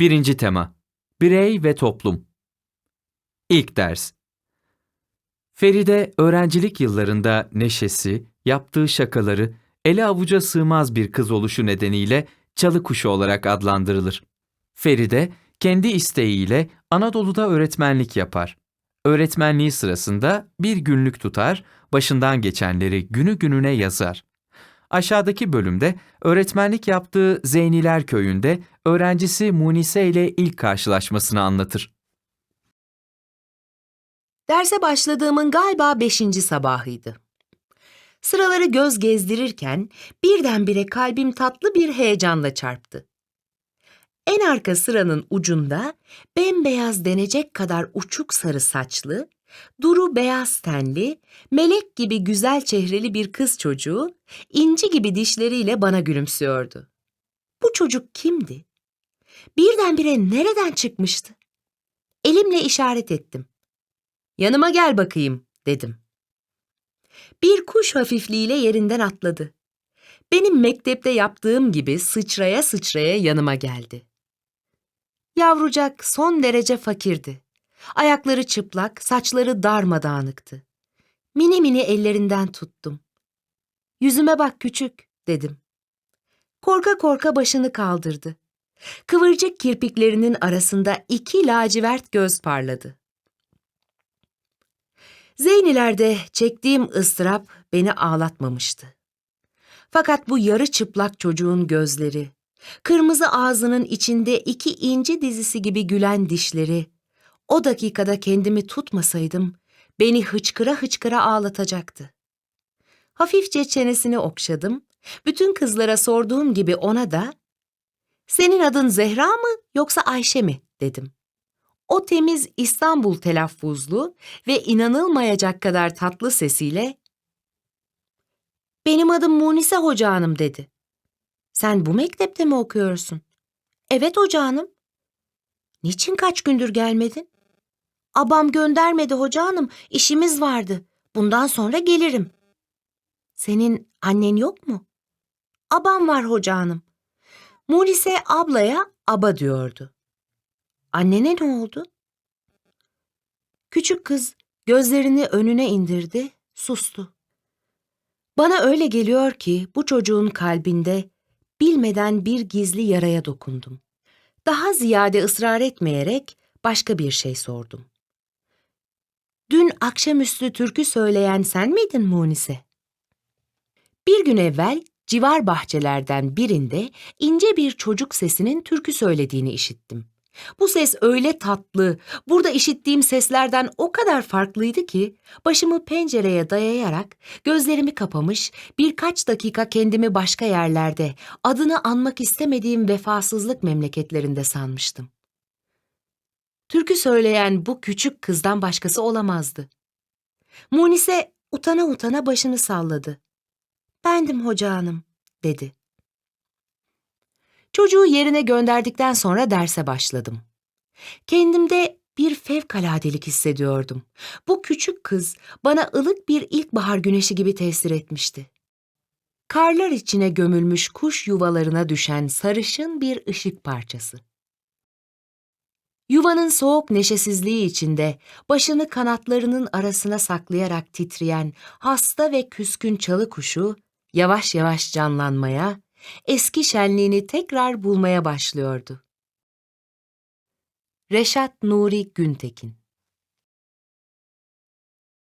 Birinci tema Birey ve toplum İlk ders Feride öğrencilik yıllarında neşesi, yaptığı şakaları, ele avuca sığmaz bir kız oluşu nedeniyle çalı kuşu olarak adlandırılır. Feride kendi isteğiyle Anadolu'da öğretmenlik yapar. Öğretmenliği sırasında bir günlük tutar, başından geçenleri günü gününe yazar. Aşağıdaki bölümde öğretmenlik yaptığı Zeyniler Köyü'nde öğrencisi Munise ile ilk karşılaşmasını anlatır. Derse başladığımın galiba beşinci sabahıydı. Sıraları göz gezdirirken birdenbire kalbim tatlı bir heyecanla çarptı. En arka sıranın ucunda bembeyaz denecek kadar uçuk sarı saçlı, duru beyaz tenli, melek gibi güzel çehreli bir kız çocuğu inci gibi dişleriyle bana gülümsüyordu. Bu çocuk kimdi? Birdenbire nereden çıkmıştı? Elimle işaret ettim. Yanıma gel bakayım, dedim. Bir kuş hafifliğiyle yerinden atladı. Benim mektepte yaptığım gibi sıçraya sıçraya yanıma geldi. Yavrucak son derece fakirdi. Ayakları çıplak, saçları darmadağınıktı. Mini mini ellerinden tuttum. Yüzüme bak küçük, dedim. Korka korka başını kaldırdı. Kıvırcık kirpiklerinin arasında iki lacivert göz parladı. Zeynilerde çektiğim ıstırap beni ağlatmamıştı. Fakat bu yarı çıplak çocuğun gözleri, kırmızı ağzının içinde iki inci dizisi gibi gülen dişleri, o dakikada kendimi tutmasaydım beni hıçkıra hıçkıra ağlatacaktı. Hafifçe çenesini okşadım, bütün kızlara sorduğum gibi ona da ''Senin adın Zehra mı yoksa Ayşe mi?'' dedim. O temiz İstanbul telaffuzlu ve inanılmayacak kadar tatlı sesiyle ''Benim adım Munise Hoca Hanım'' dedi. ''Sen bu mektepte mi okuyorsun?'' ''Evet Hoca Hanım.'' ''Niçin kaç gündür gelmedin?'' ''Abam göndermedi Hoca Hanım, işimiz vardı. Bundan sonra gelirim.'' ''Senin annen yok mu?'' ''Abam var Hoca Hanım.'' Munise ablaya aba diyordu. Annene ne oldu? Küçük kız gözlerini önüne indirdi, sustu. Bana öyle geliyor ki bu çocuğun kalbinde bilmeden bir gizli yaraya dokundum. Daha ziyade ısrar etmeyerek başka bir şey sordum. Dün akşamüstü türkü söyleyen sen miydin Munise? Bir gün evvel civar bahçelerden birinde ince bir çocuk sesinin türkü söylediğini işittim. Bu ses öyle tatlı, burada işittiğim seslerden o kadar farklıydı ki başımı pencereye dayayarak gözlerimi kapamış birkaç dakika kendimi başka yerlerde, adını anmak istemediğim vefasızlık memleketlerinde sanmıştım. Türkü söyleyen bu küçük kızdan başkası olamazdı. Munise utana utana başını salladı. Bendim hoca hanım, dedi. Çocuğu yerine gönderdikten sonra derse başladım. Kendimde bir fevkaladelik hissediyordum. Bu küçük kız bana ılık bir ilkbahar güneşi gibi tesir etmişti. Karlar içine gömülmüş kuş yuvalarına düşen sarışın bir ışık parçası. Yuvanın soğuk neşesizliği içinde başını kanatlarının arasına saklayarak titreyen hasta ve küskün çalı kuşu yavaş yavaş canlanmaya, eski şenliğini tekrar bulmaya başlıyordu. Reşat Nuri Güntekin